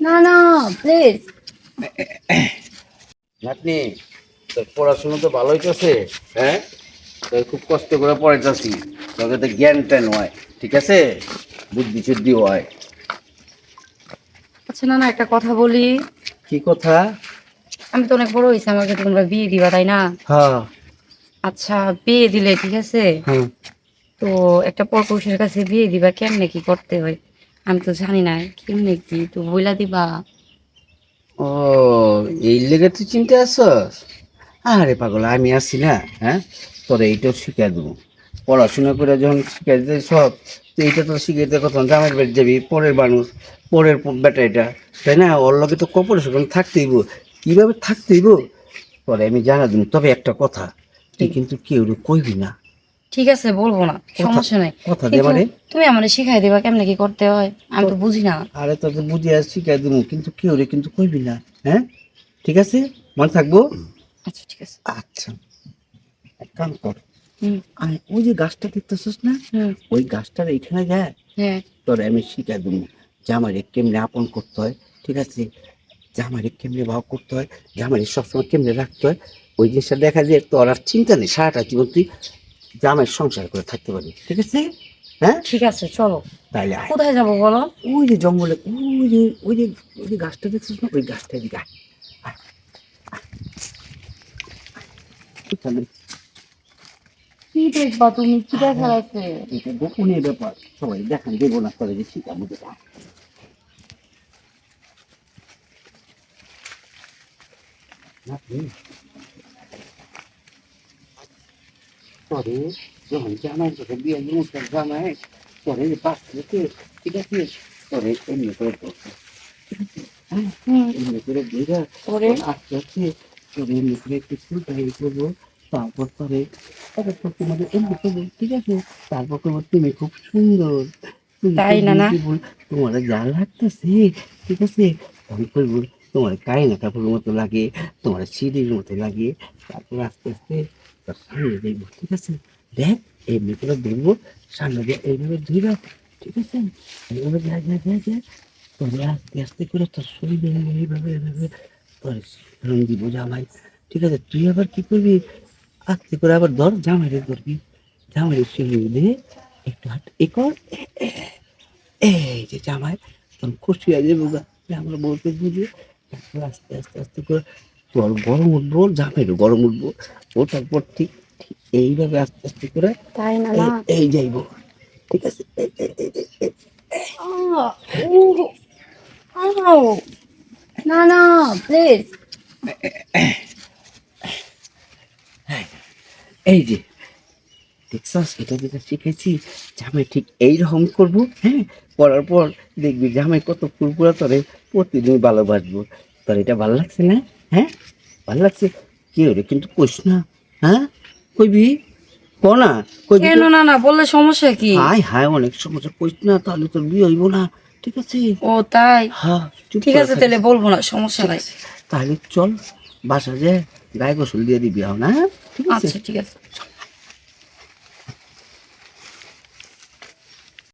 না না প্লিজ নাতনি তোর পড়াশোনা তো ভালো হইতেছে হ্যাঁ? তোর খুব কষ্ট করে পড়াইতেছি তোকে তো জ্ঞান ট্যান হয় ঠিক আছে? বুদ্ধি শুদ্ধি হয়। আচ্ছা না না একটা কথা বলি। কি কথা? আমি তো অনেক বড় হয়েছি আমাকে তোমরা বিয়ে দিবা তাই না? হ্যাঁ। আচ্ছা বিয়ে দিলে ঠিক আছে? তো একটা পরপুরুষের কাছে বিয়ে দিবা কেমনে কি করতে হয়? আমি তো জানি না কেমনে কি তো বইলা দিবা? ও এই লেগে তুই চিন্তা আছস আরে পাগল আমি আছি না হ্যাঁ? তোরে এইটাও শিখাই দেবো। পড়াশোনা করে যখন শিখাই দিতে সব তো এইটা তো শিখাইতে কত জামাই বেড যাবি পরের মানুষ পরের বেটা এটা তাই না? ওর লগে তো কপরেশন থাকতেইব কীভাবে থাকতেইব পরে আমি জানা দিন তবে একটা কথা তুই কিন্তু কেউ কইবি না। ঠিক আছে বলব না সমস্যা নাই। কথা দে মানে? তুমি আমারে শিখাই দিবা কেমনে কি করতে হয় আমি তো বুঝি না। আরে তোকে বুঝিয়ে শিখাই দেবো কিন্তু কেউ রে কিন্তু কইবি না হ্যাঁ? ঠিক আছে? মনে থাকব? আচ্ছা ঠিক আছে। আচ্ছা। এক কাম কর। আর ওই যে গাছটা দেখতেছিস না? ওই গাছটার এখানে যায় হ্যাঁ। তোর আমি শিখাই দেবো জামাইরে কেমনে আপন করতে হয় ঠিক আছে? জামাইরে কেমনে ভাব করতে হয় জামাইরে সবসময় কেমনে রাখতে হয় ওই জিনিসটা দেখা যায় তোর আর চিন্তা নেই সারাটা জীবন তুই জামাইয়ের সংসার করে থাকতে পারি ঠিক আছে? হ্যাঁ? ঠিক আছে চলো। তাইলে আয়। কোথায় যাব বলো? ওই যে জঙ্গলে ওই যে ওই যে ওই যে গাছটা দেখছিস না? ওই গাছটা এদিকে আয়। আয়, আয়। এখানে কি দেখবা তুমি? কি দেখা এটা গোপনীয় ব্যাপার। সবাই দেখান দেবো না করে যে যেটা নাতনি, তোরে যখন জামাই তোকে বিয়ে মুখের জামাই পাশ থেকে ঠিক আছে তোরে এমনি করে করতো এমনি করে পরে আস্তে আস্তে তোরে এমনি করে একটু ফুলটাই করব তারপর পরে তারপর তোমাদের এমনি করব ঠিক আছে তারপর করব তুমি খুব সুন্দর তাই খুব না না? তোমার যা লাগতেছে ঠিক আছে আমি করব তোমার কায়না কাপড়ের মতো লাগে তোমার সিঁড়ির মতো লাগে তারপর আস্তে আস্তে ঠিক আছে। দেখ এমনি করে দেখব, সামনে দিয়ে এইভাবে ধুইবা ঠিক আছে? এইভাবে যা যা যা যা তোরে আস্তে আস্তে করে তোর শরীরে এইভাবে এইভাবে তোর রং দিব জামাই, ঠিক আছে? তুই আবার কি করবি? আস্তে করে আবার ধর, জামাইরে ধরবি। জামাইরে শরীরে দিয়ে একটু হাত এ কর এই যে জামাই তখন খুশি হয়ে যাব আমরা বলতে বুঝি আস্তে আস্তে আস্তে করে গরম উঠবো জামাইরও গরম উঠবো। ওঠার পর ঠিক এইভাবে আস্তে আস্তে করে তাই না এই- যাইবো। ঠিক আছে? না না প্লিজ এই যে দেখছস এটা যেটা শিখেছি জামাই ঠিক এইরকম করব হ্যাঁ? করার পর দেখবি জামাই কত ফুরফুরা তোরে প্রতিদিন ভালোবাসবো। তোর এটা ভালো লাগছে না? হ্যাঁ? ভালো লাগছে। কি রে কিন্তু কইস না। হ্যাঁ? কইবি? ক না। কইবি কেন? না না বললে সমস্যা কি? হাই হাই অনেক সমস্যা। কইস না তাহলে তোর বিয়ে হইব না। ঠিক আছে? ও তাই? হ্যাঁ ঠিক আছে তাহলে বলব না সমস্যা নাই। তাহলে চল বাসা যে গায়ে গোসল দিয়ে দিবি হ্যাঁ? না ঠিক আছে? আচ্ছা ঠিক আছে।